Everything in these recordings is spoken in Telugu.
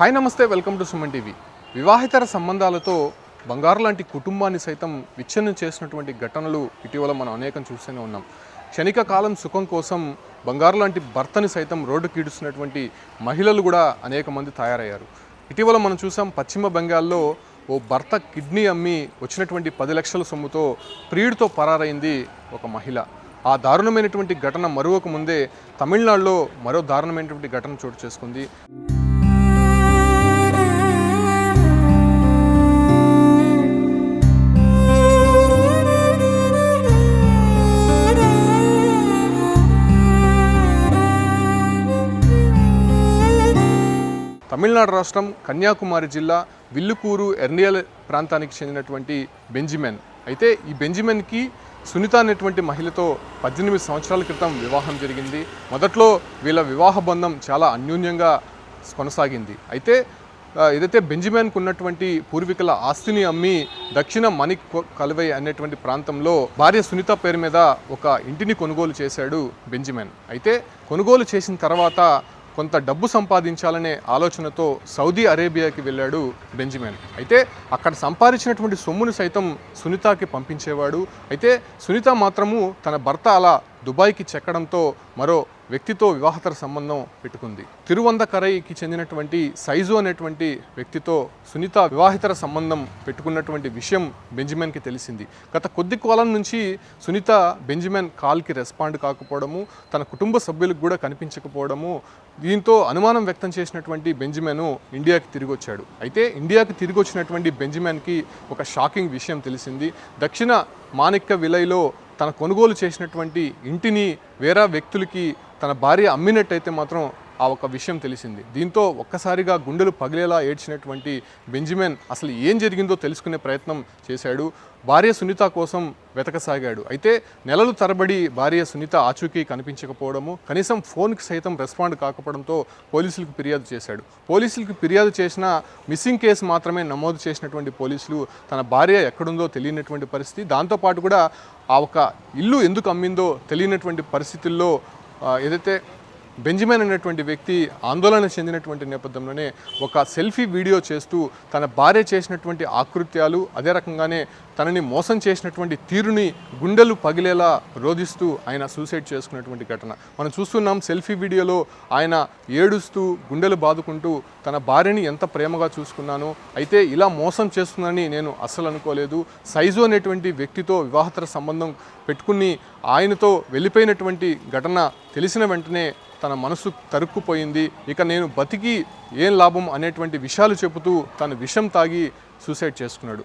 హాయ్ నమస్తే వెల్కమ్ టు సుమన్ టీవీ. వివాహితర సంబంధాలతో బంగారు లాంటి కుటుంబాన్ని సైతం విచ్ఛిన్నం చేసినటువంటి ఘటనలు ఇటీవల మనం అనేకం చూస్తూనే ఉన్నాం. క్షణిక కాలం సుఖం కోసం బంగారు లాంటి భర్తని సైతం రోడ్డు కీడుస్తున్నటువంటి మహిళలు కూడా అనేక మంది తయారయ్యారు. ఇటీవల మనం చూసాం పశ్చిమ బెంగాల్లో ఓ భర్త కిడ్నీ అమ్మి వచ్చినటువంటి పది లక్షల సొమ్ముతో ప్రియుడితో పరారైంది ఒక మహిళ. ఆ దారుణమైనటువంటి ఘటన మరొక ముందే తమిళనాడులో మరో దారుణమైనటువంటి ఘటన చోటు చేసుకుంది. తమిళనాడు రాష్ట్రం కన్యాకుమారి జిల్లా విల్లుకూరు ఎర్నియల్ ప్రాంతానికి చెందినటువంటి బెంజిమెన్. అయితే ఈ బెంజిమెన్కి సునీత అనేటువంటి మహిళతో పద్దెనిమిది సంవత్సరాల క్రితం వివాహం జరిగింది. మొదట్లో వీళ్ళ వివాహ బంధం చాలా అన్యోన్యంగా కొనసాగింది. అయితే ఏదైతే బెంజిమెన్కు ఉన్నటువంటి పూర్వీకుల ఆస్తిని అమ్మి దక్షిణ మణిక్ కలువై అనేటువంటి ప్రాంతంలో భార్య సునీత పేరు మీద ఒక ఇంటిని కొనుగోలు చేశాడు బెంజిమెన్. అయితే కొనుగోలు చేసిన తర్వాత కొంత డబ్బు సంపాదించాలనే ఆలోచనతో సౌదీ అరేబియాకి వెళ్ళాడు బెంజమిన్. అయితే అక్కడ సంపాదించినటువంటి సొమ్మును సైతం సునీతకి పంపించేవాడు. అయితే సునీత మాత్రము తన భర్త అలా దుబాయ్కి చెక్కడంతో మరో వ్యక్తితో వివాహతర సంబంధం పెట్టుకుంది. తిరువందకరైకి చెందినటువంటి సైజు అనేటువంటి వ్యక్తితో సునీత వివాహితర సంబంధం పెట్టుకున్నటువంటి విషయం బెంజమిన్కి తెలిసింది. గత కొద్ది కాలం నుంచి సునీత బెంజమిన్ కాల్కి రెస్పాండ్ కాకపోవడము తన కుటుంబ సభ్యులకు కూడా కనిపించకపోవడము దీంతో అనుమానం వ్యక్తం చేసినటువంటి బెంజమిన్ ఇండియాకి తిరిగి వచ్చాడు. అయితే ఇండియాకి తిరిగి వచ్చినటువంటి బెంజమిన్కి ఒక షాకింగ్ విషయం తెలిసింది. దక్షిణ మాణిక్య విలైలో తన కొనుగోలు చేసినటువంటి ఇంటిని వేరే వ్యక్తులకి తన భార్య అమ్మినట్టయితే మాత్రం ఆ ఒక విషయం తెలిసింది. దీంతో ఒక్కసారిగా గుండెలు పగిలేలా ఏడ్చినటువంటి బెంజమిన్ అసలు ఏం జరిగిందో తెలుసుకునే ప్రయత్నం చేశాడు. భార్య సునీత కోసం వెతకసాగాడు. అయితే నెలలు తరబడి భార్య సునీత ఆచూకీ కనిపించకపోవడము కనీసం ఫోన్కి సైతం రెస్పాండ్ కాకపోవడంతో పోలీసులకు ఫిర్యాదు చేశాడు. పోలీసులకు ఫిర్యాదు చేసిన మిస్సింగ్ కేసు మాత్రమే నమోదు చేసినటువంటి పోలీసులు తన భార్య ఎక్కడుందో తెలియనటువంటి పరిస్థితి. దాంతోపాటు కూడా ఆ ఒక ఇల్లు ఎందుకు అమ్మిందో తెలియనటువంటి పరిస్థితుల్లో ఏదైతే బెంజమిన్ అనేటువంటి వ్యక్తి ఆందోళన చెందినటువంటి నేపథ్యంలోనే ఒక సెల్ఫీ వీడియో చేస్తూ తన భార్య చేసినటువంటి ఆకృత్యాలు అదే రకంగానే తనని మోసం చేసినటువంటి తీరుని గుండెలు పగిలేలా రోధిస్తూ ఆయన సూసైడ్ చేసుకున్నటువంటి ఘటన. మనం చూస్తున్నాం సెల్ఫీ వీడియోలో ఆయన ఏడుస్తూ గుండెలు బాదుకుంటూ తన భార్యని ఎంత ప్రేమగా చూసుకున్నాను అయితే ఇలా మోసం చేస్తుందని నేను అస్సలు అనుకోలేదు. సైజు అనేటువంటి వ్యక్తితో వివాహతర సంబంధం పెట్టుకుని ఆయనతో వెళ్ళిపోయినటువంటి ఘటన తెలిసిన వెంటనే తన మనసు తరుక్కుపోయింది. ఇక నేను బతికి ఏం లాభం అనేటువంటి విషయాలు చెబుతూ తను విషం తాగి సూసైడ్ చేసుకున్నాడు.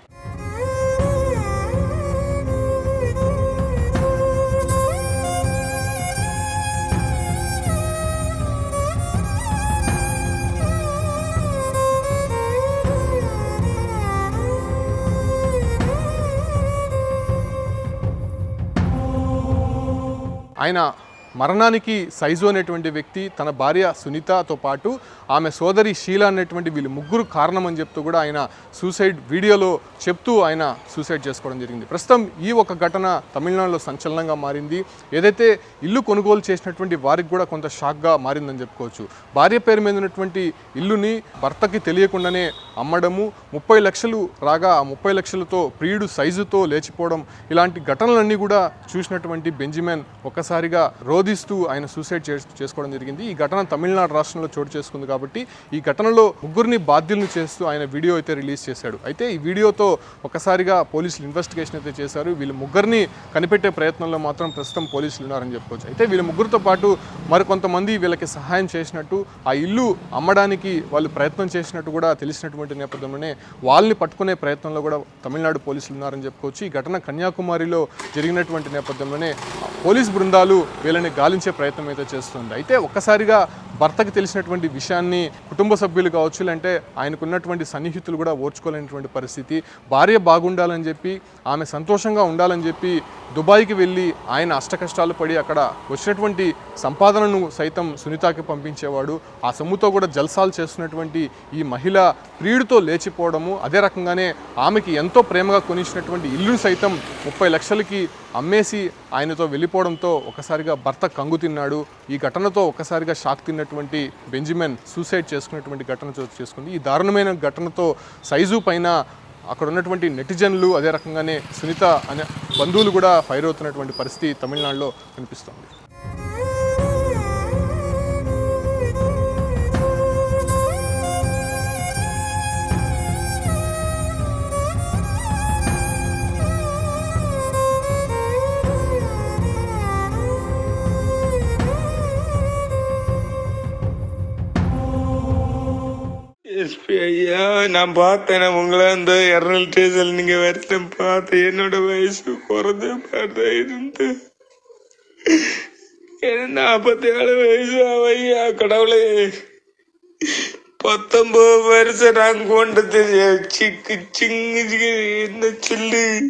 ఆయన మరణానికి సైజు అనేటువంటి వ్యక్తి తన భార్య సునీతతో పాటు ఆమె సోదరి షీల అనేటువంటి వీళ్ళు ముగ్గురు కారణం అని చెప్తూ కూడా ఆయన సూసైడ్ వీడియోలో చెప్తూ ఆయన సూసైడ్ చేసుకోవడం జరిగింది. ప్రస్తుతం ఈ ఒక ఘటన తమిళనాడులో సంచలనంగా మారింది. ఏదైతే ఇల్లు కొనుగోలు చేసినటువంటి వారికి కూడా కొంత షాక్గా మారిందని చెప్పుకోవచ్చు. భార్య పేరు మీద ఉన్నటువంటి ఇల్లుని భర్తకి తెలియకుండానే అమ్మడము ముప్పై లక్షలు రాగా ఆ ముప్పై లక్షలతో ప్రియుడు సైజుతో లేచిపోవడం ఇలాంటి ఘటనలన్నీ కూడా చూసినటువంటి బెంజిమెన్ ఒక్కసారిగా రోజు రోధిస్తూ ఆయన సూసైడ్ చేసుకోవడం జరిగింది. ఈ ఘటన తమిళనాడు రాష్ట్రంలో చోటు చేసుకుంది కాబట్టి ఈ ఘటనలో ముగ్గురిని బాధ్యులను చేస్తూ ఆయన వీడియో అయితే రిలీజ్ చేశాడు. అయితే ఈ వీడియోతో ఒక్కసారిగా పోలీసులు ఇన్వెస్టిగేషన్ అయితే చేశారు. వీళ్ళు ముగ్గురిని కనిపెట్టే ప్రయత్నంలో మాత్రం ప్రస్తుతం పోలీసులు ఉన్నారని చెప్పుకోవచ్చు. అయితే వీళ్ళ ముగ్గురితో పాటు మరికొంతమంది వీళ్ళకి సహాయం చేసినట్టు ఆ ఇల్లు అమ్మడానికి వాళ్ళు ప్రయత్నం చేసినట్టు కూడా తెలిసినటువంటి నేపథ్యంలోనే వాళ్ళని పట్టుకునే ప్రయత్నంలో కూడా తమిళనాడు పోలీసులు ఉన్నారని చెప్పుకోవచ్చు. ఈ ఘటన కన్యాకుమారిలో జరిగినటువంటి నేపథ్యంలోనే పోలీస్ బృందాలు వీళ్ళని గాలించే ప్రయత్నం అయితే చేస్తుంది. అయితే ఒక్కసారిగా భర్తకి తెలిసినటువంటి విషయాన్ని కుటుంబ సభ్యులు కావచ్చు లేదంటే ఆయనకున్నటువంటి సన్నిహితులు కూడా ఓర్చుకోలేనటువంటి పరిస్థితి. భార్య బాగుండాలని చెప్పి ఆమె సంతోషంగా ఉండాలని చెప్పి దుబాయ్కి వెళ్ళి ఆయన అష్టకష్టాలు పడి అక్కడ వచ్చినటువంటి సంపాదనను సైతం సునీతకి పంపించేవాడు. ఆ సొమ్ముతో కూడా జల్సాలు చేస్తున్నటువంటి ఈ మహిళ ప్రియుడితో లేచిపోవడము అదే రకంగానే ఆమెకి ఎంతో ప్రేమగా కొనిచ్చినటువంటి ఇల్లును సైతం ముప్పై లక్షలకి అమ్మేసి ఆయనతో వెళ్ళిపోవడంతో ఒకసారిగా భర్త కంగు తిన్నాడు. ఈ ఘటనతో ఒకసారిగా షాక్ తిన్నటువంటి బెంజిమెన్ సూసైడ్ చేసుకున్నటువంటి ఘటన చోటు చేసుకుంది. ఈ దారుణమైన ఘటనతో సైజు పైన అక్కడ ఉన్నటువంటి నెటిజన్లు అదే రకంగానే సునీత అనే బంధువులు కూడా ఫైర్ అవుతున్నటువంటి పరిస్థితి తమిళనాడులో కనిపిస్తోంది. ஐயா நான் பார்த்தேன் உங்களை அந்த எரல் ஸ்டேஷன் நீங்கள் வருஷம் பார்த்தேன் என்னோட வயசு குறைஞ்ச பார்த்தா இருந்து நாற்பத்தி ஏழு வயசு ஐயா கடவுளே. பத்தொன்பது வருஷம் நான் கொண்டது. சிக்கு சிங்கு என்ன சொல்லு?